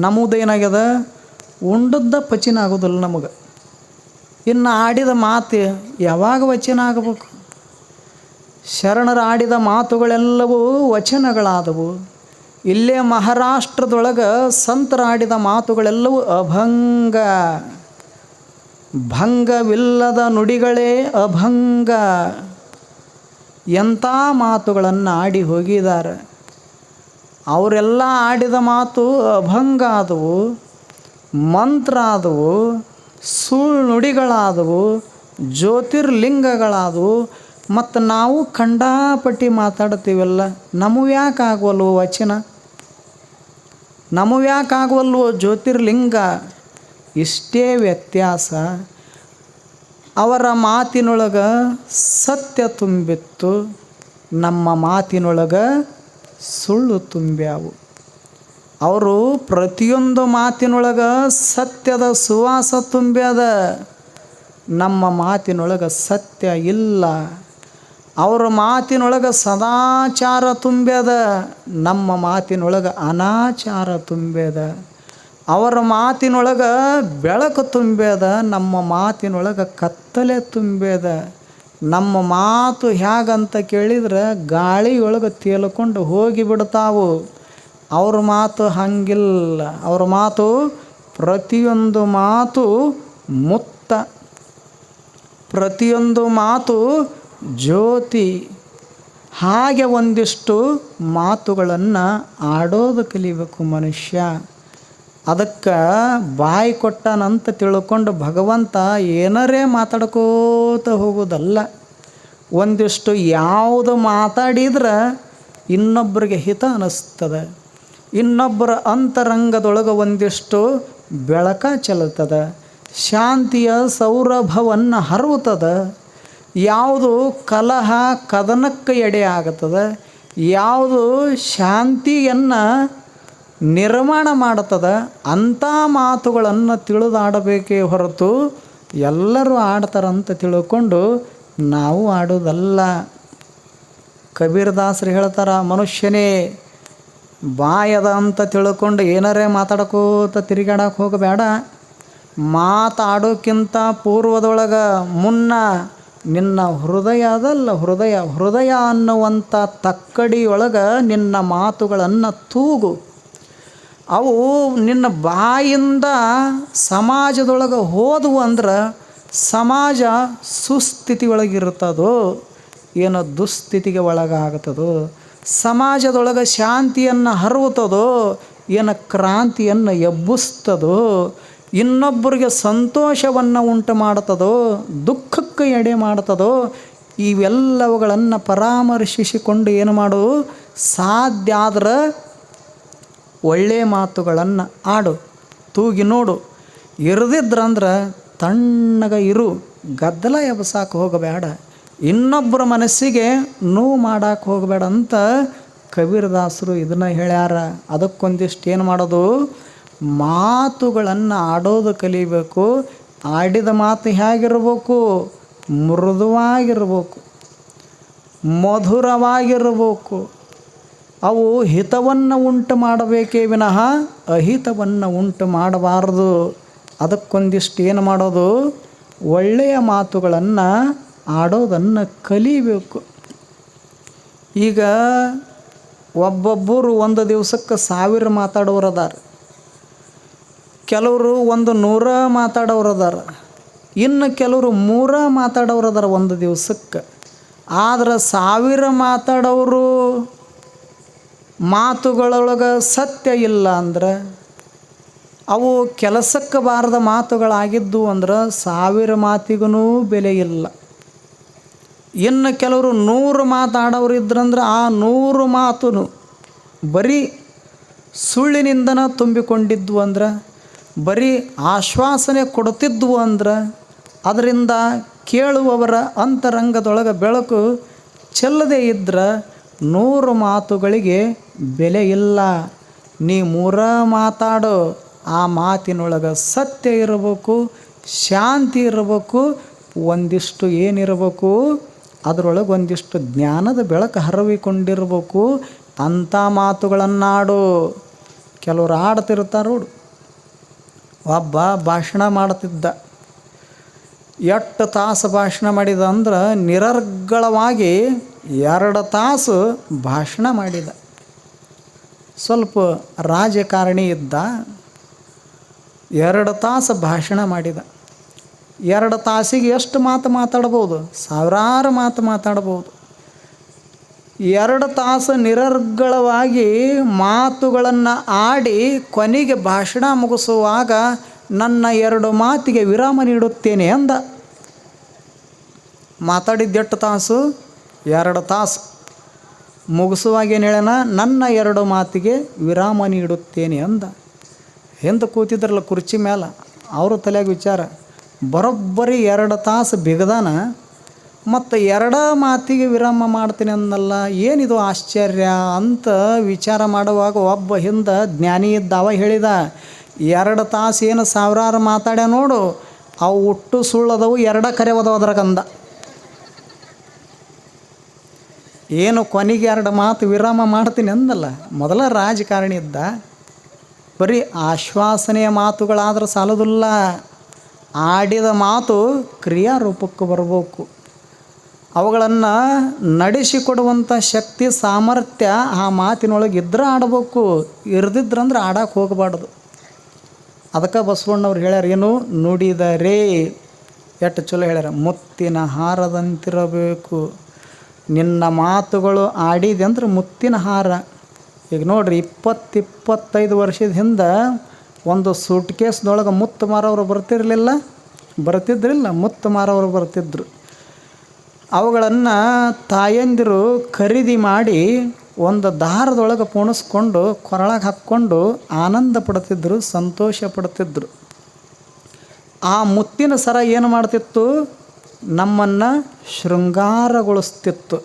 ನಮ್ಮದೇನಾಗ್ಯದ ಉಂಡದ್ದ ಪಚಿನ ಆಗೋದಿಲ್ಲ ನಮಗೆ. ಇನ್ನು ಆಡಿದ ಮಾತು ಯಾವಾಗ ವಚನ ಆಗಬೇಕು? ಶರಣರ ಆಡಿದ ಮಾತುಗಳೆಲ್ಲವೂ ವಚನಗಳಾದವು. ಇಲ್ಲೇ ಮಹಾರಾಷ್ಟ್ರದೊಳಗೆ ಸಂತರ ಆಡಿದ ಮಾತುಗಳೆಲ್ಲವೂ ಅಭಂಗ. ಭಂಗವಿಲ್ಲದ ನುಡಿಗಳೇ ಅಭಂಗ. ಎಂಥ ಮಾತುಗಳನ್ನು ಆಡಿ ಹೋಗಿದ್ದಾರೆ ಅವರೆಲ್ಲ ಆಡಿದ ಮಾತು ಅಭಂಗ ಆದವು, ಮಂತ್ರ ಆದವು ಸುಳ್ಳು ನುಡಿಗಳಾದವು ಜ್ಯೋತಿರ್ಲಿಂಗಗಳಾದವು. ಮತ್ತು ನಾವು ಖಂಡಾಪಟ್ಟಿ ಮಾತಾಡ್ತೀವಲ್ಲ ನಮಗೆ ಯಾಕೆ ಆಗವಲ್ವೋ ವಚನ? ನಮಗೆ ಯಾಕೆ ಆಗವಲ್ವು ಜ್ಯೋತಿರ್ಲಿಂಗ? ಇಷ್ಟೇ ವ್ಯತ್ಯಾಸ. ಅವರ ಮಾತಿನೊಳಗೆ ಸತ್ಯ ತುಂಬಿತ್ತು, ನಮ್ಮ ಮಾತಿನೊಳಗೆ ಸುಳ್ಳು ತುಂಬ್ಯಾವು. ಅವರು ಪ್ರತಿಯೊಂದು ಮಾತಿನೊಳಗೆ ಸತ್ಯದ ಸುವಾಸ ತುಂಬ್ಯದ. ನಮ್ಮ ಮಾತಿನೊಳಗೆ ಸತ್ಯ ಇಲ್ಲ. ಅವರ ಮಾತಿನೊಳಗೆ ಸದಾಚಾರ ತುಂಬ್ಯದ. ನಮ್ಮ ಮಾತಿನೊಳಗೆ ಅನಾಚಾರ ತುಂಬ್ಯದ. ಅವರ ಮಾತಿನೊಳಗೆ ಬೆಳಕು ತುಂಬ್ಯದ. ನಮ್ಮ ಮಾತಿನೊಳಗೆ ಕತ್ತಲೆ ತುಂಬ್ಯದ. ನಮ್ಮ ಮಾತು ಹೇಗಂತ ಕೇಳಿದ್ರೆ ಗಾಳಿಯೊಳಗೆ ತೇಲ್ಕೊಂಡು ಹೋಗಿ ಬಿಡ್ತಾವು. ಅವ್ರ ಮಾತು ಹಂಗಿಲ್ಲ. ಅವ್ರ ಮಾತು ಪ್ರತಿಯೊಂದು ಮಾತು ಮುತ್ತ. ಪ್ರತಿಯೊಂದು ಮಾತು ಜ್ಯೋತಿ. ಹಾಗೆ ಒಂದಿಷ್ಟು ಮಾತುಗಳನ್ನು ಆಡೋದು ಕಲಿಬೇಕು ಮನುಷ್ಯ. ಅದಕ್ಕೆ ಬಾಯಿ ಕೊಟ್ಟನಂತ ತಿಳ್ಕೊಂಡು ಭಗವಂತ ಏನರೇ ಮಾತಾಡ್ಕೋತ ಹೋಗೋದಲ್ಲ. ಒಂದಿಷ್ಟು ಯಾವುದು ಮಾತಾಡಿದ್ರೆ ಇನ್ನೊಬ್ಬರಿಗೆ ಹಿತ ಅನ್ನಿಸ್ತದೆ ಇನ್ನೊಬ್ಬರ ಅಂತರಂಗದೊಳಗೆ ಒಂದಿಷ್ಟು ಬೆಳಕ ಚೆಲ್ತದೆ ಶಾಂತಿಯ ಸೌರಭವನ್ನು ಹರವುತ್ತದೆ ಯಾವುದು ಕಲಹ ಕದನಕ್ಕೆ ಎಡೆ ಆಗುತ್ತದೆ ಯಾವುದು ಶಾಂತಿಯನ್ನು ನಿರ್ಮಾಣ ಮಾಡುತ್ತದ ಅಂಥ ಮಾತುಗಳನ್ನು ತಿಳಿದಾಡಬೇಕೇ ಹೊರತು ಎಲ್ಲರೂ ಆಡ್ತಾರಂತ ತಿಳ್ಕೊಂಡು ನಾವು ಆಡೋದಲ್ಲ ಕಬೀರ್ದಾಸರು ಹೇಳ್ತಾರ, ಮನುಷ್ಯನೇ, ಬಾಯದ ಅಂತ ತಿಳ್ಕೊಂಡು ಏನಾರೇ ಮಾತಾಡ್ಕೋತ ತಿರುಗಾಡಕ್ಕೆ ಹೋಗಬೇಡ. ಮಾತಾಡೋಕ್ಕಿಂತ ಪೂರ್ವದೊಳಗೆ ಮುನ್ನ ನಿನ್ನ ಹೃದಯ ಅದಲ್ಲ, ಹೃದಯ ಹೃದಯ ಅನ್ನುವಂಥ ತಕ್ಕಡಿಯೊಳಗೆ ನಿನ್ನ ಮಾತುಗಳನ್ನು ತೂಗು. ಅವು ನಿನ್ನ ಬಾಯಿಂದ ಸಮಾಜದೊಳಗೆ ಹೋದವು ಅಂದ್ರೆ ಸಮಾಜ ಸುಸ್ಥಿತಿ ಒಳಗಿರ್ತದೋ ಏನೋ ದುಸ್ಥಿತಿಗೆ ಒಳಗಾಗ್ತದೋ ಸಮಾಜದೊಳಗೆ ಶಾಂತಿಯನ್ನು ಹರವುತ್ತದೋ, ಏನು ಕ್ರಾಂತಿಯನ್ನು ಎಬ್ಬಿಸ್ತದೋ, ಇನ್ನೊಬ್ಬರಿಗೆ ಸಂತೋಷವನ್ನು ಉಂಟು ಮಾಡ್ತದೋ ದುಃಖಕ್ಕೆ ಎಡೆ ಮಾಡ್ತದೋ ಇವೆಲ್ಲವುಗಳನ್ನು ಪರಾಮರ್ಶಿಸಿಕೊಂಡು ಏನು ಮಾಡು, ಸಾಧ್ಯ ಆದ್ರೆ ಒಳ್ಳೆಯ ಮಾತುಗಳನ್ನು ಆಡು, ತೂಗಿ ನೋಡು. ಇರದಿದ್ರಂದ್ರೆ ತಣ್ಣಗ ಇರು. ಗದ್ದಲ ಎಬ್ಸಾಕೆ ಹೋಗಬೇಡ ಇನ್ನೊಬ್ಬರ ಮನಸ್ಸಿಗೆ ನೋವು ಮಾಡಕ್ಕೆ ಹೋಗಬೇಡ ಅಂತ ಕಬೀರದಾಸರು ಇದನ್ನು ಹೇಳ್ಯಾರ. ಅದಕ್ಕೊಂದಿಷ್ಟು ಏನು ಮಾಡೋದು? ಮಾತುಗಳನ್ನು ಆಡೋದು ಕಲಿಬೇಕು. ಆಡಿದ ಮಾತು ಹೇಗಿರ್ಬೇಕು ಮೃದುವಾಗಿರ್ಬೇಕು. ಮಧುರವಾಗಿರ್ಬೇಕು. ಅವು ಹಿತವನ್ನು ಉಂಟು ಮಾಡಬೇಕೇ ವಿನಃ ಅಹಿತವನ್ನು ಉಂಟು ಮಾಡಬಾರದು. ಅದಕ್ಕೊಂದಿಷ್ಟು ಏನು ಮಾಡೋದು? ಒಳ್ಳೆಯ ಮಾತುಗಳನ್ನು ಆಡೋದನ್ನು ಕಲಿಬೇಕು. ಈಗ ಒಬ್ಬೊಬ್ಬರು ಒಂದು ದಿವಸಕ್ಕೆ ಸಾವಿರ ಮಾತಾಡೋರು ಕೆಲವರು ಒಂದು ನೂರ ಮಾತಾಡೋರು ಇನ್ನು ಕೆಲವರು ಮೂರ ಮಾತಾಡೋರು ಅದಾರ ಒಂದು ದಿವಸಕ್ಕೆ. ಆದ್ರೆ ಸಾವಿರ ಮಾತಾಡೋರು ಮಾತುಗಳೊಳಗೆ ಸತ್ಯ ಇಲ್ಲ ಅಂದ್ರೆ, ಅವು ಕೆಲಸಕ್ಕೆ ಬಾರದ ಮಾತುಗಳಾಗಿದ್ದು ಅಂದ್ರೆ ಸಾವಿರ ಮಾತಿಗೂ ಬೆಲೆ ಇಲ್ಲ. ಇನ್ನು ಕೆಲವರು ನೂರು ಮಾತಾಡೋರು ಇದ್ರಂದ್ರೆ ಆ ನೂರು ಮಾತು ಬರೀ ಸುಳ್ಳಿನಿಂದನ ತುಂಬಿಕೊಂಡಿದ್ವು ಅಂದ್ರೆ, ಬರೀ ಆಶ್ವಾಸನೆ ಕೊಡ್ತಿದ್ವು ಅಂದ್ರೆ, ಅದರಿಂದ ಕೇಳುವವರ ಅಂತರಂಗದೊಳಗೆ ಬೆಳಕು ಚೆಲ್ಲದೇ ಇದ್ರೆ ನೂರು ಮಾತುಗಳಿಗೆ ಬೆಲೆ ಇಲ್ಲ. ನೀ ಮೂರ ಮಾತಾಡು. ಆ ಮಾತಿನೊಳಗೆ ಸತ್ಯ ಇರಬೇಕು, ಶಾಂತಿ ಇರಬೇಕು, ಒಂದಿಷ್ಟು ಏನಿರಬೇಕು, ಅದರೊಳಗೆ ಒಂದಿಷ್ಟು ಜ್ಞಾನದ ಬೆಳಕು ಹರವಿಕೊಂಡಿರಬೇಕು. ಅಂಥ ಮಾತುಗಳನ್ನಾಡು. ಕೆಲವರು ಆಡ್ತಿರ್ತಾರೆ ನೋಡು. ಒಬ್ಬ ಭಾಷಣ ಮಾಡ್ತಿದ್ದ. ಎಷ್ಟು ತಾಸು ಭಾಷಣ ಮಾಡಿದ ಅಂದ್ರೆ ನಿರರ್ಗಳವಾಗಿ ಎರಡು ತಾಸು ಭಾಷಣ ಮಾಡಿದ. ಸ್ವಲ್ಪ ರಾಜಕಾರಣಿ ಇದ್ದ, ಎರಡು ತಾಸು ಭಾಷಣ ಮಾಡಿದ. ಎರಡು ತಾಸಿಗೆ ಎಷ್ಟು ಮಾತು ಮಾತಾಡ್ಬೋದು? ಸಾವಿರಾರು ಮಾತು ಮಾತಾಡ್ಬೋದು. ಎರಡು ತಾಸು ನಿರರ್ಗಳವಾಗಿ ಮಾತುಗಳನ್ನು ಆಡಿ ಕೊನೆಗೆ ಭಾಷಣ ಮುಗಿಸುವಾಗ ನನ್ನ ಎರಡು ಮಾತಿಗೆ ವಿರಾಮ ನೀಡುತ್ತೇನೆ ಅಂದ. ಮಾತಾಡಿದ್ದೆಟ್ಟು ತಾಸು? ಎರಡು ತಾಸು. ಮುಗಿಸುವಾಗ ಏನು ಹೇಳ್ಯಾನ, ನನ್ನ ಎರಡು ಮಾತಿಗೆ ವಿರಾಮ ನೀಡುತ್ತೇನೆ ಅಂದ. ಹಿಂದೆ ಕೂತಿದ್ರಲ್ಲ ಕುರ್ಚಿ ಮೇಲೆ ಅವರು ತಲೆಯಾಗ ವಿಚಾರ, ಬರೋಬ್ಬರಿ ಎರಡು ತಾಸು ಬಿಗದಾನ, ಮತ್ತು ಎರಡ ಮಾತಿಗೆ ವಿರಾಮ ಮಾಡ್ತೀನಿ ಅಂದಲ್ಲ, ಏನಿದು ಆಶ್ಚರ್ಯ ಅಂತ ವಿಚಾರ ಮಾಡುವಾಗ ಒಬ್ಬ ಹಿಂದೆ ಜ್ಞಾನಿ ಇದ್ದಾವ ಹೇಳಿದ, ಎರಡು ತಾಸು ಏನು ಸಾವಿರಾರು ಮಾತಾಡ್ಯ ನೋಡು, ಅವು ಹುಟ್ಟು ಸುಳ್ಳದವು, ಎರಡ ಕರೆವದವು ಅದ್ರಾಗಂದ. ಏನು ಕೊನೆಗೆ ಎರಡು ಮಾತು ವಿರಾಮ ಮಾಡ್ತೀನಿ ಅಂದಲ್ಲ, ಮೊದಲ ರಾಜಕಾರಣಿ ಇದ್ದ, ಬರೀ ಆಶ್ವಾಸನೆಯ ಮಾತುಗಳಾದ್ರೆ ಸಾಲೋದಿಲ್ಲ, ಆಡಿದ ಮಾತು ಕ್ರಿಯಾರೂಪಕ್ಕೆ ಬರಬೇಕು. ಅವುಗಳನ್ನು ನಡೆಸಿಕೊಡುವಂಥ ಶಕ್ತಿ, ಸಾಮರ್ಥ್ಯ ಆ ಮಾತಿನೊಳಗೆ ಇದ್ರೆ ಆಡಬೇಕು ಇರ್ದಿದ್ರಂದ್ರೆ ಆಡಕ್ಕೆ ಹೋಗಬಾರ್ದು. ಅದಕ್ಕೆ ಬಸವಣ್ಣವ್ರು ಹೇಳ್ಯಾರ, ಏನು ನುಡಿದರೆ, ಎಷ್ಟು ಚಲೋ ಹೇಳ್ಯಾರ, ಮುತ್ತಿನ ಹಾರದಂತಿರಬೇಕು. ನಿನ್ನ ಮಾತುಗಳು ಆಡಿದೆ ಅಂದ್ರೆ ಮುತ್ತಿನ ಹಾರ. ಈಗ ನೋಡ್ರಿ, ಇಪ್ಪತ್ತಿಪ್ಪತ್ತೈದು ವರ್ಷದ ಹಿಂದೆ ಒಂದು ಸೂಟ್ ಕೇಸ್ದೊಳಗೆ ಮುತ್ತು ಮಾರವರು ಬರ್ತಿರಲಿಲ್ಲ, ಬರ್ತಿದ್ರಿಲ್ಲ, ಮುತ್ತು ಮಾರೋರು ಬರ್ತಿದ್ರು. ಅವುಗಳನ್ನು ತಾಯಂದಿರು ಖರೀದಿ ಮಾಡಿ ಒಂದು ದಾರದೊಳಗೆ ಪೋಣಿಸ್ಕೊಂಡು ಕೊರಳಗೆ ಹಾಕ್ಕೊಂಡು ಆನಂದ ಪಡ್ತಿದ್ರು, ಸಂತೋಷ ಪಡ್ತಿದ್ರು. ಆ ಮುತ್ತಿನ ಸರ ಏನು ಮಾಡ್ತಿತ್ತು? ನಮ್ಮನ್ನು ಶೃಂಗಾರಗೊಳಿಸ್ತಿತ್ತು.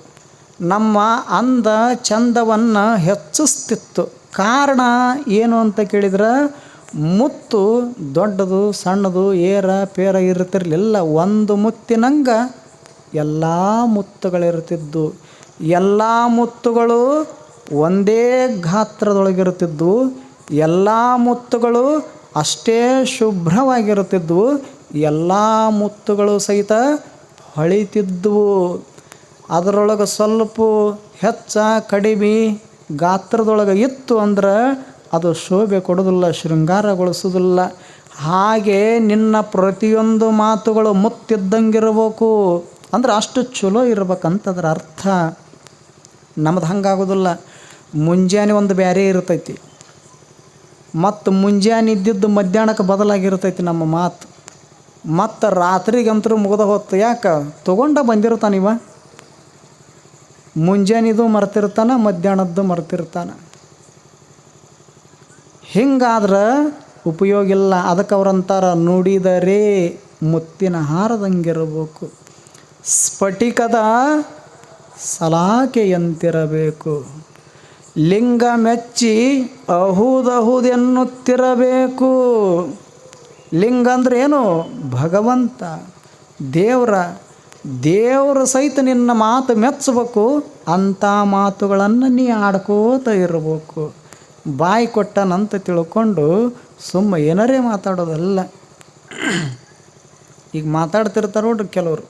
ನಮ್ಮ ಅಂದ ಚಂದವನ್ನು ಹೆಚ್ಚಿಸ್ತಿತ್ತು. ಕಾರಣ ಏನು ಅಂತ ಕೇಳಿದ್ರೆ, ಮುತ್ತು ದೊಡ್ಡದು, ಸಣ್ಣದು, ಏರ, ಪೇರ ಇರುತ್ತಿರಲಿಲ್ಲ. ಒಂದು ಮುತ್ತಿನಂಗ ಎಲ್ಲ ಮುತ್ತುಗಳಿರ್ತಿದ್ದು ಎಲ್ಲ ಮುತ್ತುಗಳು ಒಂದೇ ಗಾತ್ರದೊಳಗಿರುತ್ತಿದ್ವು ಎಲ್ಲ ಮುತ್ತುಗಳು ಅಷ್ಟೇ ಶುಭ್ರವಾಗಿರುತ್ತಿದ್ವು ಎಲ್ಲ ಮುತ್ತುಗಳು ಸಹಿತ ಹೊಳಿತಿದ್ದುವು ಅದರೊಳಗೆ ಸ್ವಲ್ಪ ಹೆಚ್ಚ ಕಡಿಮೆ ಗಾತ್ರದೊಳಗೆ ಇತ್ತು ಅಂದ್ರೆ ಅದು ಶೋಭೆ ಕೊಡೋದಿಲ್ಲ, ಶೃಂಗಾರಗೊಳಿಸೋದಿಲ್ಲ. ಹಾಗೆ ನಿನ್ನ ಪ್ರತಿಯೊಂದು ಮಾತುಗಳು ಮುತ್ತಿದ್ದಂಗಿರಬೇಕು. ಅಂದ್ರೆ ಅಷ್ಟು ಚಲೋ ಇರ್ಬೇಕಂತದ್ರ ಅರ್ಥ. ನಮ್ದು ಹಂಗಾಗೋದಿಲ್ಲ. ಮುಂಜಾನೆ ಒಂದು ಬೇರೆ ಇರ್ತೈತಿ. ಮತ್ತು ಮುಂಜಾನೆ ಇದ್ದಿದ್ದು ಮಧ್ಯಾಹ್ನಕ್ಕೆ ಬದಲಾಗಿರ್ತೈತಿ ನಮ್ಮ ಮಾತು. ಮತ್ತು ರಾತ್ರಿಗಂತರೂ ಮುಗಿದ ಹೊತ್ತು ಯಾಕೆ? ತೊಗೊಂಡ ಬಂದಿರ್ತಾನಿವ ಮುಂಜಾನಿದು ಮರ್ತಿರ್ತಾನ, ಮಧ್ಯಾಹ್ನದ್ದು ಮರ್ತಿರ್ತಾನ. ಹಿಂಗಾದ್ರೆ ಉಪಯೋಗ ಇಲ್ಲ. ಅದಕ್ಕೆ ಅವ್ರಂತಾರ ನುಡಿದರೆ ಮುತ್ತಿನ ಹಾರದಂಗಿರಬೇಕು. ಸ್ಫಟಿಕದ ಸಲಾಕೆಯಂತಿರಬೇಕು. ಲಿಂಗ ಮೆಚ್ಚಿ ಅಹುದಹುದೆನ್ನುತ್ತಿರಬೇಕು. ಲಿಂಗ ಅಂದ್ರೆ ಏನು? ಭಗವಂತ. ದೇವರ. ದೇವರ ಸಹಿತ ನಿನ್ನ ಮಾತು ಮೆಚ್ಚಬೇಕು. ಅಂಥ ಮಾತುಗಳನ್ನು ನೀ ಆಡ್ಕೋತ ಇರಬೇಕು. ಬಾಯಿ ಕೊಟ್ಟನಂತ ತಿಳ್ಕೊಂಡು ಸುಮ್ಮ ಏನರೇ ಮಾತಾಡೋದಲ್ಲ. ಈಗ ಮಾತಾಡ್ತಿರ್ತಾರೆ ನೋಡ್ರಿ ಕೆಲವರು.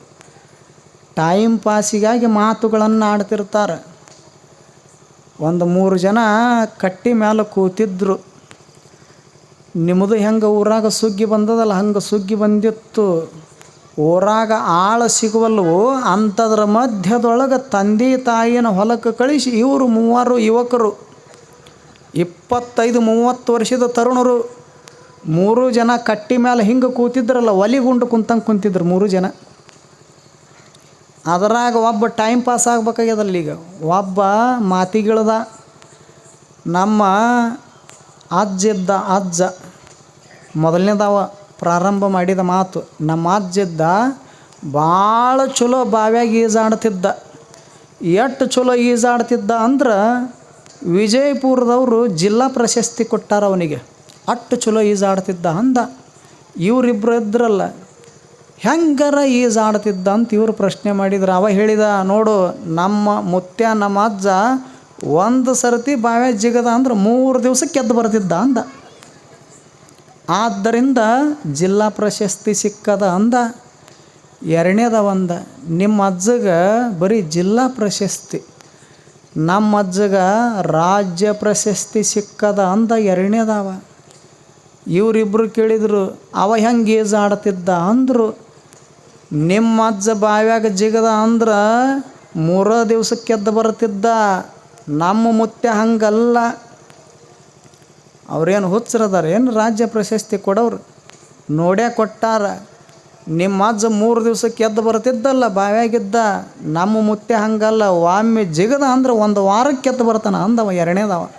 ಟೈಮ್ ಪಾಸಿಗಾಗಿ ಮಾತುಗಳನ್ನು ಆಡ್ತಿರ್ತಾರೆ. ಒಂದು ಮೂರು ಜನ ಕಟ್ಟಿ ಮೇಲೆ ಕೂತಿದ್ರು. ನಿಮ್ಮದು ಹೆಂಗೆ ಊರಾಗ ಸುಗ್ಗಿ ಬಂದದಲ್ಲ, ಹಂಗೆ ಸುಗ್ಗಿ ಬಂದಿತ್ತು. ಊರಾಗ ಆಳ ಸಿಗುವಲ್ವೋ ಅಂಥದ್ರ ಮಧ್ಯದೊಳಗೆ ತಂದೆ ತಾಯಿನ ಹೊಲಕ್ಕೆ ಕಳಿಸಿ ಇವರು ಮೂವರು ಯುವಕರು. ಇಪ್ಪತ್ತೈದು, ಮೂವತ್ತು ವರ್ಷದ ತರುಣರು. ಮೂರು ಜನ ಕಟ್ಟಿ ಮೇಲೆ ಹಿಂಗೆ ಕೂತಿದ್ರಲ್ಲ ಒಲಿಗುಂಡು ಕುಂತಂಗೆ ಕುಂತಿದ್ರು ಮೂರು ಜನ. ಅದರಾಗ ಒಬ್ಬ ಟೈಮ್ ಪಾಸ್ ಆಗ್ಬೇಕಾಗ್ಯದಲ್ಲ ಈಗ. ಒಬ್ಬ ಮಾತಿಗಿಳ್ದ, ನಮ್ಮ ಅಜ್ಜಿದ್ದ ಅಜ್ಜ. ಮೊದಲನೇದವ ಪ್ರಾರಂಭ ಮಾಡಿದ ಮಾತು ನಮ್ಮ ಅಜ್ಜಿದ್ದ ಭಾಳ ಚಲೋ ಬಾವ್ಯಾಗ ಈಜಾಡ್ತಿದ್ದ. ಎಷ್ಟು ಚಲೋ ಈಜಾಡ್ತಿದ್ದ ಅಂದ್ರೆ ವಿಜಯಪುರದವರು ಜಿಲ್ಲಾ ಪ್ರಶಸ್ತಿ ಕೊಟ್ಟಾರ ಅವನಿಗೆ. ಅಷ್ಟು ಚಲೋ ಈಜಾಡ್ತಿದ್ದ ಅಂದ. ಇವರಿಬ್ಬರು ಇದ್ರಲ್ಲ, ಹೆಂಗಾರ ಈಜಾಡ್ತಿದ್ದ ಅಂತ ಇವರು ಪ್ರಶ್ನೆ ಮಾಡಿದ್ರು. ಅವ ಹೇಳಿದ, ನೋಡು, ನಮ್ಮ ಮುತ್ಯ ನಮ್ಮ ಅಜ್ಜ ಒಂದು ಸರ್ತಿ ಬಾವ್ಯ ಜಿಗದ ಅಂದ್ರೆ ಮೂರು ದಿವಸಕ್ಕೆ ಎದ್ದು ಬರ್ತಿದ್ದ ಅಂದ. ಆದ್ದರಿಂದ ಜಿಲ್ಲಾ ಪ್ರಶಸ್ತಿ ಸಿಕ್ಕದ ಅಂದ, ಎರಡನೇದ ಒಂದ, ನಿಮ್ಮ ಅಜ್ಜಗ ಬರೀ ಜಿಲ್ಲಾ ಪ್ರಶಸ್ತಿ, ನಮ್ಮ ಅಜ್ಜಗ ರಾಜ್ಯ ಪ್ರಶಸ್ತಿ ಸಿಕ್ಕದ ಅಂದ ಎರಡನೇದವ. ಇವರಿಬ್ಬರು ಕೇಳಿದರು, ಅವ ಹೆಂಗೆ ಈಜಾಡ್ತಿದ್ದ ಅಂದರು, ನಿಮ್ಮ ಅಜ್ಜ ಬಾವ್ಯಾಗ ಜಿಗದ ಅಂದ್ರೆ ಮೂರ ದಿವ್ಸಕ್ಕೆ ಎದ್ದು ಬರ್ತಿದ್ದ, ನಮ್ಮ ಮುತ್ತೆ ಹಂಗಲ್ಲ. ಅವ್ರೇನು ಹುಚ್ಚರದಾರ? ಏನು ರಾಜ್ಯ ಪ್ರಶಸ್ತಿ ಕೊಡೋರು? ನೋಡ್ಯಾ ಕೊಟ್ಟಾರ. ನಿಮ್ಮ ಅಜ್ಜ ಮೂರು ದಿವ್ಸಕ್ಕೆ ಎದ್ದು ಬರ್ತಿದ್ದಲ್ಲ, ಬಾವ್ಯಾಗಿದ್ದ. ನಮ್ಮ ಮುತ್ತೆ ಹಂಗಲ್ಲ. ಒಮ್ಮೆ ಜಿಗದ ಅಂದ್ರೆ ಒಂದು ವಾರಕ್ಕೆ ಎದ್ದು ಬರ್ತಾನ, ಅಂದವ, ಎರಡನೇದವ.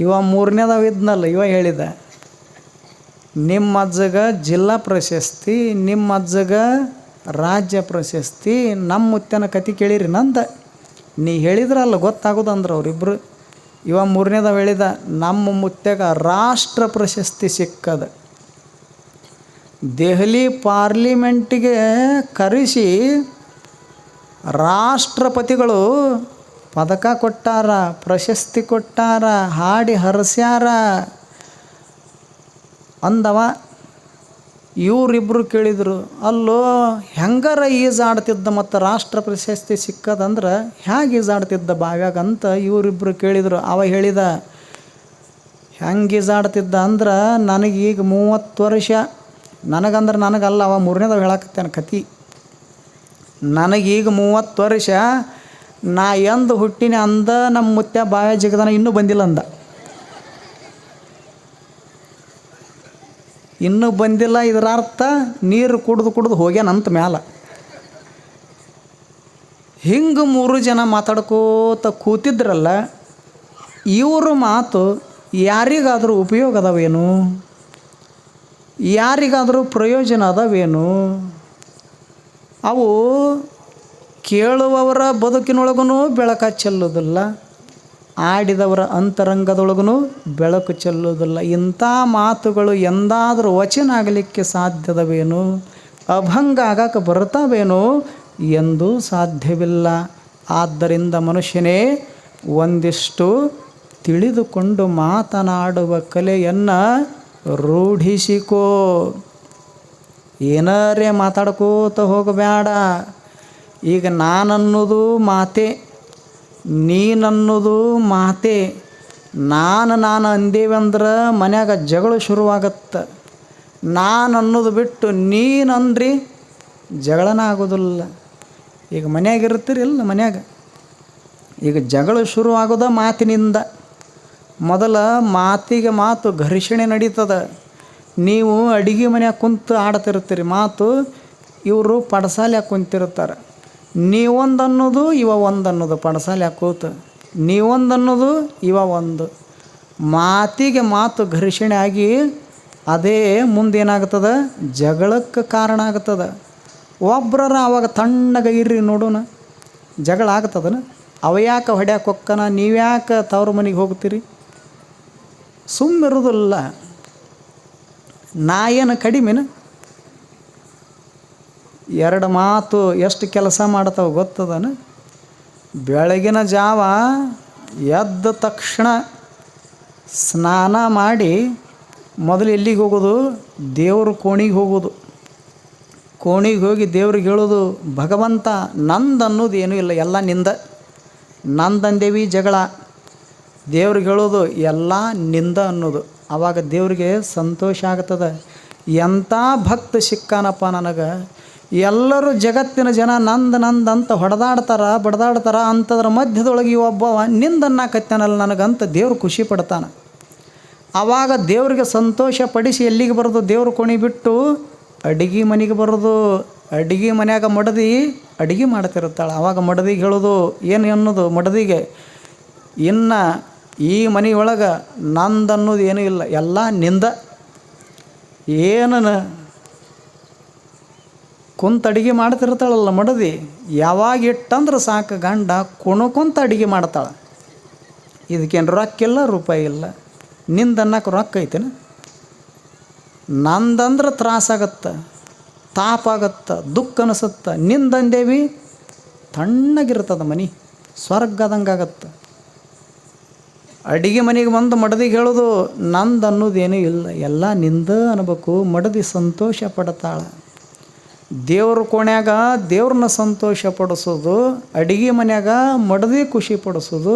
ಇವ ಮೂರನೇದವ ಇದ್ನಲ್ಲ, ಇವ ಹೇಳಿದ. ನಿಮ್ಮ ಅಜ್ಜಗ ಜಿಲ್ಲಾ ಪ್ರಶಸ್ತಿ, ನಿಮ್ಮ ಅಜ್ಜಗ ರಾಜ್ಯ ಪ್ರಶಸ್ತಿ, ನಮ್ಮ ಮುತ್ತನ ಕತೆ ಕೇಳಿರಿ ನಂದ. ನೀ ಹೇಳಿದ್ರಲ್ಲ ಗೊತ್ತಾಗೋದು ಅಂದ್ರೆ ಇವ ಮೂರನೇದ ಹೇಳಿದ, ನಮ್ಮ ಮುತ್ಯಾಗ ರಾಷ್ಟ್ರ ಪ್ರಶಸ್ತಿ ಸಿಕ್ಕದ. ದೆಹಲಿ ಪಾರ್ಲಿಮೆಂಟಿಗೆ ಕರೆಸಿ ರಾಷ್ಟ್ರಪತಿಗಳು ಪದಕ ಕೊಟ್ಟಾರ, ಪ್ರಶಸ್ತಿ ಕೊಟ್ಟಾರ, ಹಾಡಿ ಹರಸ್ಯಾರ ಅಂದವ. ಇವರಿಬ್ಬರು ಕೇಳಿದರು, ಅಲ್ಲೋ, ಹೆಂಗಾರ ಈಜಾಡ್ತಿದ್ದ ಮತ್ತು ರಾಷ್ಟ್ರ ಪ್ರಶಸ್ತಿ ಸಿಕ್ಕದಂದ್ರೆ ಹೇಗೆ ಈಜಾಡ್ತಿದ್ದ ಅಂತ ಇವರಿಬ್ಬರು ಕೇಳಿದರು. ಅವ ಹೇಳಿದ, ಹೆಂಗೆ ಈಜಾಡ್ತಿದ್ದ ಅಂದ್ರೆ ನನಗೀಗ ಮೂವತ್ತು ವರ್ಷ. ನನಗಂದ್ರೆ ನನಗಲ್ಲ, ಅವ ಮೂರನೇದವ ಹೇಳಕತ್ತೇನೆ ಕತಿ. ನನಗೀಗ ಮೂವತ್ತು ವರ್ಷ. ನಾ ಎಂದು ಹುಟ್ಟಿನ ಅಂದ ನಮ್ಮ ಮುತ್ಯ ಬಾಯ ಜಿಗದನ ಇನ್ನೂ ಬಂದಿಲ್ಲ ಅಂದ. ಇನ್ನೂ ಬಂದಿಲ್ಲ ಇದರ ಅರ್ಥ ನೀರು ಕುಡ್ದು ಕುಡ್ದು ಹೋಗ್ಯಾನಂತ ಮ್ಯಾಲ. ಹಿಂಗೆ ಮೂರು ಜನ ಮಾತಾಡ್ಕೋತ ಕೂತಿದ್ರಲ್ಲ, ಇವರು ಮಾತು ಯಾರಿಗಾದರೂ ಉಪಯೋಗ ಅದಾವೇನು? ಯಾರಿಗಾದರೂ ಪ್ರಯೋಜನ ಅದಾವೇನು? ಅವು ಕೇಳುವವರ ಬದುಕಿನೊಳಗೂ ಬೆಳಕ ಚೆಲ್ಲೋದಿಲ್ಲ. ಆಡಿದವರ ಅಂತರಂಗದೊಳಗೂ ಬೆಳಕು ಚೆಲ್ಲುವುದಿಲ್ಲ. ಇಂಥ ಮಾತುಗಳು ಎಂದಾದರೂ ವಚನ ಆಗಲಿಕ್ಕೆ ಸಾಧ್ಯದವೇನು? ಅಭಂಗ ಆಗಕ್ಕೆ ಬರ್ತಾವೇನೋ ಎಂದೂ ಸಾಧ್ಯವಿಲ್ಲ. ಆದ್ದರಿಂದ ಮನುಷ್ಯನೇ, ಒಂದಿಷ್ಟು ತಿಳಿದುಕೊಂಡು ಮಾತನಾಡುವ ಕಲೆಯನ್ನು ರೂಢಿಸಿಕೋ. ಏನಾರೇ ಮಾತಾಡ್ಕೋತ ಹೋಗಬೇಡ. ಈಗ ನಾನನ್ನೋದು ಮಾತೆ ನೀನನ್ನೋದು ಮಾತೆ, ನಾನು ನಾನು ಅಂದೇವಂದ್ರೆ ಮನ್ಯಾಗ ಜಗಳ ಶುರುವಾಗತ್ತೆ. ನಾನು ಅನ್ನೋದು ಬಿಟ್ಟು ನೀನಂದ್ರಿ ಜಗಳನ ಆಗೋದಿಲ್ಲ ಈಗ ಮನ್ಯಾಗ ಇರ್ತೀರಿಲ್ಲ ಮನ್ಯಾಗ? ಈಗ ಜಗಳ ಶುರು ಆಗೋದ ಮಾತಿನಿಂದ. ಮೊದಲ ಮಾತಿಗೆ ಮಾತು ಘರ್ಷಣೆ ನಡೀತದ. ನೀವು ಅಡುಗೆ ಮನ್ಯಾಗ ಕುಂತು ಆಡ್ತಿರ್ತೀರಿ. ಮಾತು ಇವರು ಪಡಸಾಲ್ಯಾಗ ಕುಂತಿರ್ತಾರೆ. ನೀವೊಂದು ಅನ್ನೋದು ಇವ ಒಂದು ಅನ್ನೋದು ಪಡಸಾಲ್ಯಾಗ ಕೂತು? ನೀವೊಂದು ಅನ್ನೋದು ಇವ ಒಂದು. ಮಾತಿಗೆ ಮಾತು ಘರ್ಷಣೆ ಆಗಿ ಅದೇ ಮುಂದೇನಾಗ್ತದ ಜಗಳಕ್ಕೆ ಕಾರಣ ಆಗ್ತದ ಒಬ್ಬರ ಅವಾಗ ತಣ್ಣಗೆ ಇರ್ರಿ ನೋಡೋಣ ಜಗಳ ಆಗ್ತದನ ಅವ ಯಾಕೆ ಹೊಡ್ಯಾಕೆ ಹೊಕ್ಕನ? ನೀವ್ಯಾಕೆ ತವ್ರ ಮನೆಗೆ ಹೋಗ್ತೀರಿ? ಸುಮ್ಮಿರೋದಿಲ್ಲ. ನಾ ಏನು ಕಡಿಮೆನ? ಎರಡು ಮಾತು ಎಷ್ಟು ಕೆಲಸ ಮಾಡ್ತಾವೆ ಗೊತ್ತದನ? ಬೆಳಗಿನ ಜಾವ ಎದ್ದ ತಕ್ಷಣ ಸ್ನಾನ ಮಾಡಿ ಮೊದಲು ಎಲ್ಲಿಗೆ ಹೋಗೋದು? ದೇವ್ರ ಕೋಣಿಗೆ ಹೋಗೋದು. ಕೋಣಿಗೆ ಹೋಗಿ ದೇವ್ರಿಗೆ ಹೇಳೋದು, ಭಗವಂತ, ನಂದು ಅನ್ನೋದು ಏನೂ ಇಲ್ಲ, ಎಲ್ಲ ನಿಂದ. ನಂದಂದೇವಿ ಜಗಳ. ದೇವ್ರಿಗೆ ಹೇಳೋದು, ಎಲ್ಲ ನಿಂದ ಅನ್ನೋದು. ಆವಾಗ ದೇವ್ರಿಗೆ ಸಂತೋಷ ಆಗ್ತದೆ ಎಂಥ ಭಕ್ತ ಸಿಕ್ಕಾನಪ್ಪ ನನಗೆ. ಎಲ್ಲರೂ ಜಗತ್ತಿನ ಜನ ನಂದು ನಂದು ಅಂತ ಹೊಡೆದಾಡ್ತಾರ, ಬಡ್ದಾಡ್ತಾರ ಅಂಥದ್ರ ಮಧ್ಯದೊಳಗೆ ಒಬ್ಬವ ನಿಂದನ್ನಾಕತ್ತಾನಲ್ಲ ನನಗಂತ ದೇವ್ರು ಖುಷಿ ಪಡ್ತಾನೆ. ಆವಾಗ ದೇವ್ರಿಗೆ ಸಂತೋಷ ಪಡಿಸಿ ಎಲ್ಲಿಗೆ ಬರೋದು? ದೇವ್ರ ಕೋಣಿ ಬಿಟ್ಟು ಅಡಿಗೆ ಮನೆಗೆ ಬರೋದು. ಅಡಿಗೆ ಮನ್ಯಾಗ ಮಡದಿ ಅಡಿಗೆ ಮಾಡ್ತಿರ್ತಾಳೆ ಆವಾಗ ಮಡದಿಗೆ ಹೇಳೋದು, ಏನು ಅನ್ನೋದು ಮಡದಿಗೆ, ಇನ್ನು ಈ ಮನೆಯೊಳಗೆ ನಂದನ್ನೋದು ಏನೂ ಇಲ್ಲ, ಎಲ್ಲ ನಿಂದ. ಏನನ ಕುಂತ ಅಡಿಗೆ ಮಾಡ್ತಿರ್ತಾಳಲ್ಲ ಮಡದಿ, ಯಾವಾಗ ಇಟ್ಟಂದ್ರೆ ಸಾಕು ಗಂಡ ಕುಣ್ಕೊಂತ ಅಡಿಗೆ ಮಾಡ್ತಾಳೆ. ಇದಕ್ಕೇನು ರೊಕ್ಕ ಇಲ್ಲ, ರೂಪಾಯಿ ಇಲ್ಲ. ನಿಂದ ಅನ್ನಕ್ಕೆ ರೊಕ್ಕ ಐತೆನ? ನಂದಂದ್ರೆ ತ್ರಾಸಾಗತ್ತೆ ತಾಪ ಆಗತ್ತೆ, ದುಃಖ ಅನಿಸುತ್ತ. ನಿಂದಂದೇವಿ ತಣ್ಣಗಿರ್ತದ ಮನೆ ಆಗತ್ತೆ. ಅಡಿಗೆ ಮನೆಗೆ ಬಂದು ಮಡದಿಗೆ ಹೇಳೋದು, ನಂದು ಅನ್ನೋದೇನೂ ಇಲ್ಲ. ಎಲ್ಲ ನಿಂದ ಅನ್ಬೇಕು. ಮಡದಿ ಸಂತೋಷ ಪಡ್ತಾಳ. ದೇವ್ರ ಕೋಣ್ಯಾಗ ದೇವ್ರನ್ನ ಸಂತೋಷ ಪಡಿಸೋದು ಅಡುಗೆ ಮನ್ಯಾಗ ಮಡದಿ ಖುಷಿ ಪಡಿಸೋದು,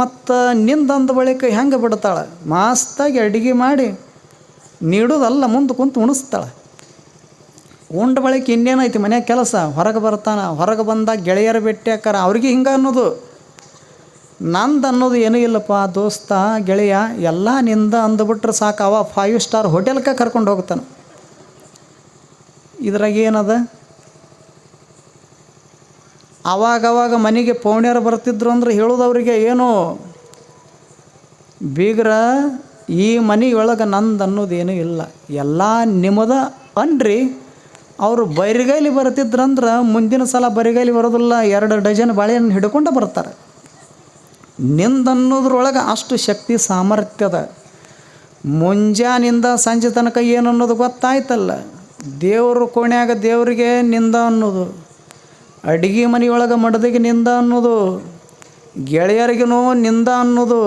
ಮತ್ತು ನಿಂದಂದ ಬಳಿಕ ಹೆಂಗೆ ಬಿಡ್ತಾಳೆ? ಮಾಸ್ತಾಗಿ ಅಡುಗೆ ಮಾಡಿ ನೀಡೋದಲ್ಲ, ಮುಂದೆ ಕುಂತು ಉಣಿಸ್ತಾಳೆ. ಉಂಡ ಬಳಿಕ ಇನ್ನೇನೈತಿ ಮನ್ಯಾಗ ಕೆಲಸ? ಹೊರಗೆ ಬರ್ತಾನ, ಹೊರಗೆ ಬಂದಾಗ ಗೆಳೆಯರ ಭೇಟಿ ಹಾಕಾರ ಅವ್ರಿಗೆ ಹಿಂಗೆ ಅನ್ನೋದು. ನಂದು ಅನ್ನೋದು ಏನೂ ಇಲ್ಲಪ್ಪ, ದೋಸ್ತ, ಗೆಳೆಯ, ಎಲ್ಲ ನಿಂದ ಅಂದ್ಬಿಟ್ರೆ ಸಾಕು, ಅವ ಫೈವ್ ಸ್ಟಾರ್ ಹೋಟೆಲ್ಗೆ ಕರ್ಕೊಂಡು ಹೋಗ್ತಾನೆ. ಇದ್ರಾಗ ಏನದ? ಆವಾಗವಾಗ ಮನೆಗೆ ಪೌಣ್ಯರು ಬರ್ತಿದ್ರು ಅಂದ್ರೆ ಹೇಳೋದವ್ರಿಗೆ ಏನು? ಬೀಗ್ರ, ಈ ಮನೆಯೊಳಗೆ ನಂದು ಅನ್ನೋದೇನೂ ಇಲ್ಲ. ಎಲ್ಲ ನಿಮ್ಮದ ಅನ್ರಿ. ಅವರು ಬರಿಗೈಲಿ ಬರ್ತಿದ್ರಂದ್ರೆ ಮುಂದಿನ ಸಲ ಬರಿಗೈಲಿ ಬರೋದಿಲ್ಲ. ಎರಡು ಡಜನ್ ಬಾಳೆಹಣ್ಣು ಹಿಡ್ಕೊಂಡು ಬರ್ತಾರೆ. ನಿಂದನ್ನೋದ್ರೊಳಗೆ ಅಷ್ಟು ಶಕ್ತಿ ಸಾಮರ್ಥ್ಯದ. ಮುಂಜಾನಿಂದ ಸಂಜೆ ತನಕ ಏನು ಅನ್ನೋದು ಗೊತ್ತಾಯ್ತಲ್ಲ. ದೇವ್ರ ಕೋಣ್ಯಾಗ ದೇವರಿಗೆ ನಿಂದ ಅನ್ನೋದು, ಅಡಿಗೆ ಮನೆಯೊಳಗೆ ಮಡದಿಗೆ ನಿಂದ ಅನ್ನೋದು ಗೆಳೆಯರಿಗೂ ನಿಂದ ಅನ್ನೋದು,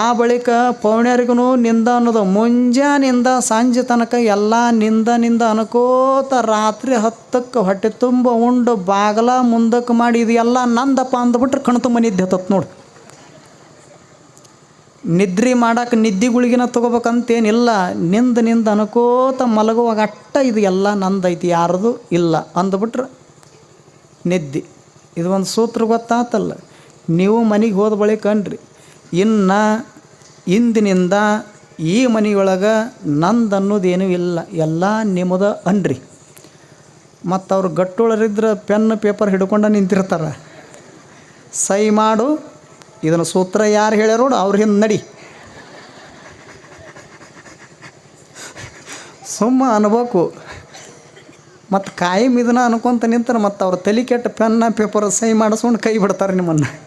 ಆ ಬಳಿಕ ಪೌಣ್ಯರಿಗೂ ನಿಂದ ಅನ್ನೋದು ಮುಂಜಾನಿಂದ ಸಂಜೆ ತನಕ ಎಲ್ಲ ನಿಂದ ನಿಂದ ಅನ್ಕೋತ ರಾತ್ರಿ ಹತ್ತಕ್ಕೆ ಹೊಟ್ಟೆ ತುಂಬ ಉಂಡು, ಬಾಗಲ ಮುಂದಕ್ಕೆ ಮಾಡಿ ಇದು ಎಲ್ಲ ನಂದಪ್ಪ ಅಂದ್ಬಿಟ್ರೆ ಕಣ್ತು ಮನಿದ್ದೆ ಹತ್ತತ್ ನೋಡಿ. ನಿದ್ರಿ ಮಾಡಕ್ಕೆ ನಿದ್ದೆ ಗುಳಿಗಿನ ತೊಗೋಬೇಕಂತೇನಿಲ್ಲ, ನಿಂದ ನಿಂದ ಅನ್ಕೋತ ಮಲಗುವಾಗ ಅಟ್ಟ ಇದು ಎಲ್ಲ ನಂದೈತಿ ಯಾರದು ಇಲ್ಲ ಅಂದ್ಬಿಟ್ರೆ ನಿದ್ದೆ. ಇದು ಒಂದು ಸೂತ್ರ ಗೊತ್ತಾತಲ್ಲ, ನೀವು ಮನೆಗೆ ಹೋದ ಬಳಿಕ ಅನ್ರಿ, ಇನ್ನು ಇಂದಿನಿಂದ ಈ ಮನೆಯೊಳಗೆ ನಂದು ಅನ್ನೋದೇನೂ ಇಲ್ಲ, ಎಲ್ಲ ನಿಮ್ಮದ ಅನ್ರಿ. ಮತ್ತು ಅವ್ರು ಗಟ್ಟೊಳರಿದ್ರೆ ಪೆನ್ ಪೇಪರ್ ಹಿಡ್ಕೊಂಡು ನಿಂತಿರ್ತಾರೆ. ಸೈ ಮಾಡು ಇದನ್ನು ಸೂತ್ರ ಯಾರು ಹೇಳ್ಯಾರೋ ಅವ್ರ ಹಿಂದೆ ನಡಿ. ಸುಮ್ಮ ಅನ್ಬೇಕು. ಮತ್ತು ಕಾಯಂ ಇದನ್ನ ಅನ್ಕೊಂತ ನಿಂತಾರೆ ಮತ್ತು ಅವ್ರ ತಲೆ ಕೆಟ್ಟ ಪೆನ್ನ ಪೇಪರ್ ಸೈ ಮಾಡಿಸ್ಕೊಂಡು ಕೈ ಬಿಡ್ತಾರೆ ನಿಮ್ಮನ್ನು.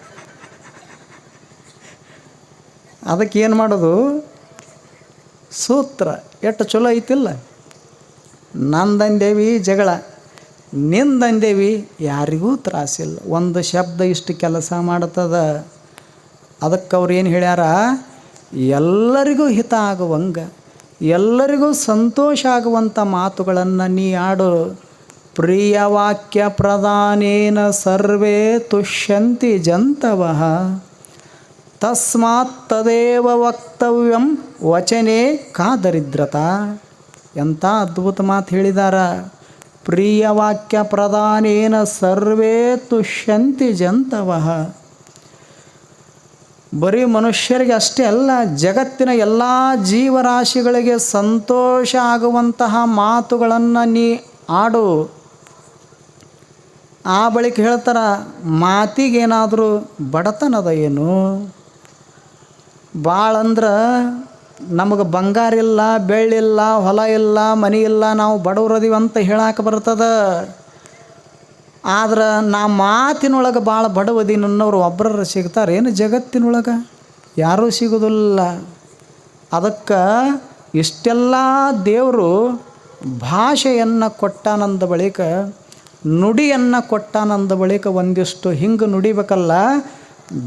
ಅದಕ್ಕೆ ಏನು ಮಾಡೋದು? ಸೂತ್ರ ಎಷ್ಟು ಚಲೋ ಐತಿಲ್ಲ. ನಂದಂದೇವಿ ಜಗಳ ನಿಂದಂದೇವಿ ಯಾರಿಗೂ ತ್ರಾಸಿಲ್ಲ. ಒಂದು ಶಬ್ದ ಇಷ್ಟು ಕೆಲಸ ಮಾಡ್ತದ. ಅದಕ್ಕೆ ಅವ್ರು ಏನು ಹೇಳ್ಯಾರ? ಎಲ್ಲರಿಗೂ ಹಿತ ಆಗುವಂಗ, ಎಲ್ಲರಿಗೂ ಸಂತೋಷ ಆಗುವಂಥ ಮಾತುಗಳನ್ನು ನೀ ಆಡು ಪ್ರಿಯ ವಾಕ್ಯ ಪ್ರಧಾನೇನ ಸರ್ವೇ ತುಷ್ಯಂತಿ ಜಂತವ. ತಸ್ಮಾತ್ ತದೇವ ವಕ್ತವ್ಯಂ ವಚನೆ ಕಾದರಿದ್ರತ. ಎಂಥ ಅದ್ಭುತ ಮಾತು ಹೇಳಿದಾರ? ಪ್ರಿಯ ವಾಕ್ಯ ಪ್ರಧಾನೇನ ಸರ್ವೇ ತುಷ್ಯಂತಿ ಜಂತವಃ. ಬರೀ ಮನುಷ್ಯರಿಗೆ ಅಷ್ಟೇ ಅಲ್ಲ, ಜಗತ್ತಿನ ಎಲ್ಲ ಜೀವರಾಶಿಗಳಿಗೆ ಸಂತೋಷ ಆಗುವಂತಹ ಮಾತುಗಳನ್ನು ನೀ ಆಡು. ಆ ಬಳಿಕ ಹೇಳ್ತಾರ, ಮಾತಿಗೇನಾದರೂ ಬಡತನದ ಏನು? ಭಾಳ ಅಂದ್ರೆ ನಮಗೆ ಬಂಗಾರಿಲ್ಲ, ಬೆಳ್ಳಿಲ್ಲ, ಹೊಲ ಇಲ್ಲ, ಮನೆ ಇಲ್ಲ, ನಾವು ಬಡವ್ರದೀವಿ ಅಂತ ಹೇಳಕ್ಕೆ ಬರ್ತದ. ಆದ್ರೆ ನಾ ಮಾತಿನೊಳಗೆ ಭಾಳ ಬಡವದಿ ಅನ್ನೋರು ಒಬ್ಬರ ಸಿಗ್ತಾರೆ. ಏನು ಜಗತ್ತಿನೊಳಗೆ? ಯಾರೂ ಸಿಗೋದಿಲ್ಲ. ಅದಕ್ಕೆ ಇಷ್ಟೆಲ್ಲ ದೇವರು ಭಾಷೆಯನ್ನು ಕೊಟ್ಟಾನಂದ ಬಳಿಕ, ನುಡಿಯನ್ನು ಕೊಟ್ಟಾನಂದ ಬಳಿಕ ಒಂದಿಷ್ಟು ಹಿಂಗೆ ನುಡಿಬೇಕಲ್ಲ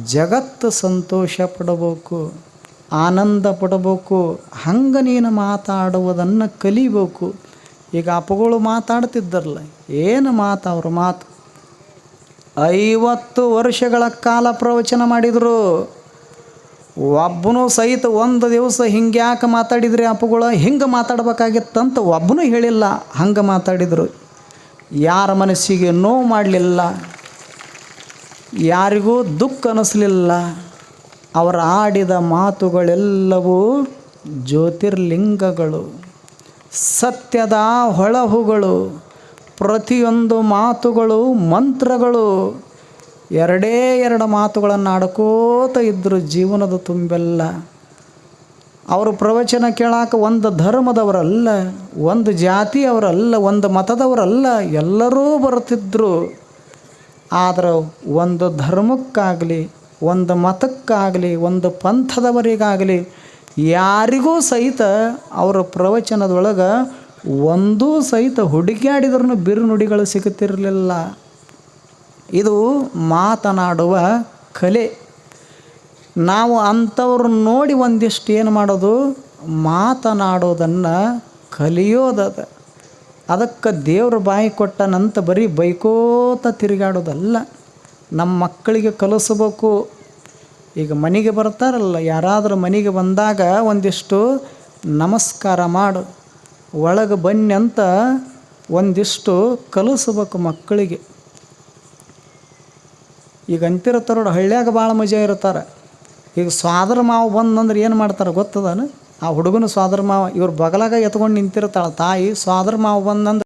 ಜಗತ್ತು ಸಂತೋಷ ಪಡಬೇಕು, ಆನಂದ ಪಡಬೇಕು, ಹಂಗೆ ನೀನು ಮಾತಾಡುವುದನ್ನು ಕಲಿಬೇಕು. ಈಗ ಅಪ್ಪಗಳು ಮಾತಾಡ್ತಿದ್ದಾರಲ್ಲ ಏನು ಮಾತು ಅವ್ರ ಮಾತು? ಐವತ್ತು ವರ್ಷಗಳ ಕಾಲ ಪ್ರವಚನ ಮಾಡಿದರು. ಒಬ್ಬನು ಸಹಿತ ಒಂದು ದಿವಸ ಹಿಂಗೆ ಯಾಕೆ ಮಾತಾಡಿದ್ರಿ ಅಪ್ಪಗಳು? ಹಿಂಗೆ ಮಾತಾಡ್ಬೇಕಾಗಿತ್ತಂತ ಒಬ್ಬನೂ ಹೇಳಿಲ್ಲ. ಹಂಗೆ ಮಾತಾಡಿದರು. ಯಾರ ಮನಸ್ಸಿಗೆ ನೋವು ಮಾಡಲಿಲ್ಲ. ಯಾರಿಗೂ ದುಃಖ ಅನ್ನಿಸ್ಲಿಲ್ಲ ಅವರ ಆಡಿದ ಮಾತುಗಳೆಲ್ಲವೂ ಜ್ಯೋತಿರ್ಲಿಂಗಗಳು, ಸತ್ಯದ ಹೊಳಹುಗಳು. ಪ್ರತಿಯೊಂದು ಮಾತುಗಳು, ಮಂತ್ರಗಳು, ಎರಡೇ ಎರಡು ಮಾತುಗಳನ್ನು ಆಡ್ಕೋತ ಇದ್ದರು ಜೀವನದ ತುಂಬೆಲ್ಲ. ಅವರು ಪ್ರವಚನ ಕೇಳಾಕ ಒಂದು ಧರ್ಮದವರಲ್ಲ, ಒಂದು ಜಾತಿಯವರಲ್ಲ ಒಂದು ಮತದವರಲ್ಲ, ಎಲ್ಲರೂ ಬರುತ್ತಿದ್ದರು ಆದರೆ ಒಂದು ಧರ್ಮಕ್ಕಾಗಲಿ, ಒಂದು ಮತಕ್ಕಾಗಲಿ, ಒಂದು ಪಂಥದವರಿಗಾಗಲಿ, ಯಾರಿಗೂ ಸಹಿತ ಅವರ ಪ್ರವಚನದೊಳಗೆ ಒಂದೂ ಸಹಿತ ಹುಡುಕ್ಯಾಡಿದ್ರೂ ಬಿರು ನುಡಿಗಳು ಸಿಗುತ್ತಿರಲಿಲ್ಲ. ಇದು ಮಾತನಾಡುವ ಕಲೆ. ನಾವು ಅಂಥವ್ರು ನೋಡಿ ಒಂದಿಷ್ಟು ಏನು ಮಾಡೋದು? ಮಾತನಾಡೋದನ್ನು ಕಲಿಯೋದದ. ಅದಕ್ಕೆ ದೇವ್ರ ಬಾಯಿ ಕೊಟ್ಟನಂತ ಬರೀ ಬೈಕೋತ ತಿರುಗಾಡೋದಲ್ಲ ನಮ್ಮ ಮಕ್ಕಳಿಗೆ ಕಲಿಸಬೇಕು. ಈಗ ಮನೆಗೆ ಬರ್ತಾರಲ್ಲ, ಯಾರಾದರೂ ಮನೆಗೆ ಬಂದಾಗ ಒಂದಿಷ್ಟು ನಮಸ್ಕಾರ ಮಾಡು. ಒಳಗೆ ಬನ್ನಿ ಅಂತ ಒಂದಿಷ್ಟು ಕಲಿಸ್ಬೇಕು ಮಕ್ಕಳಿಗೆ. ಈಗ ಅಂತಿರತ್ತರ ಹಳ್ಳ್ಯಾಗ ಭಾಳ ಮಜಾ ಇರ್ತಾರೆ. ಈಗ ಸ್ವಾದರ ಮಾವು ಬಂದಂದ್ರೆ ಏನು ಮಾಡ್ತಾರೆ ಗೊತ್ತದನ? ಆ ಹುಡುಗನ ಸ್ವಾದರ ಮಾವ ಇವ್ರ ಬಗಲಾಗ ಎತ್ಕೊಂಡು ನಿಂತಿರ್ತಾಳೆ ತಾಯಿ, ಸ್ವಾದರ ಮಾವು ಬಂದಂದ್ರೆ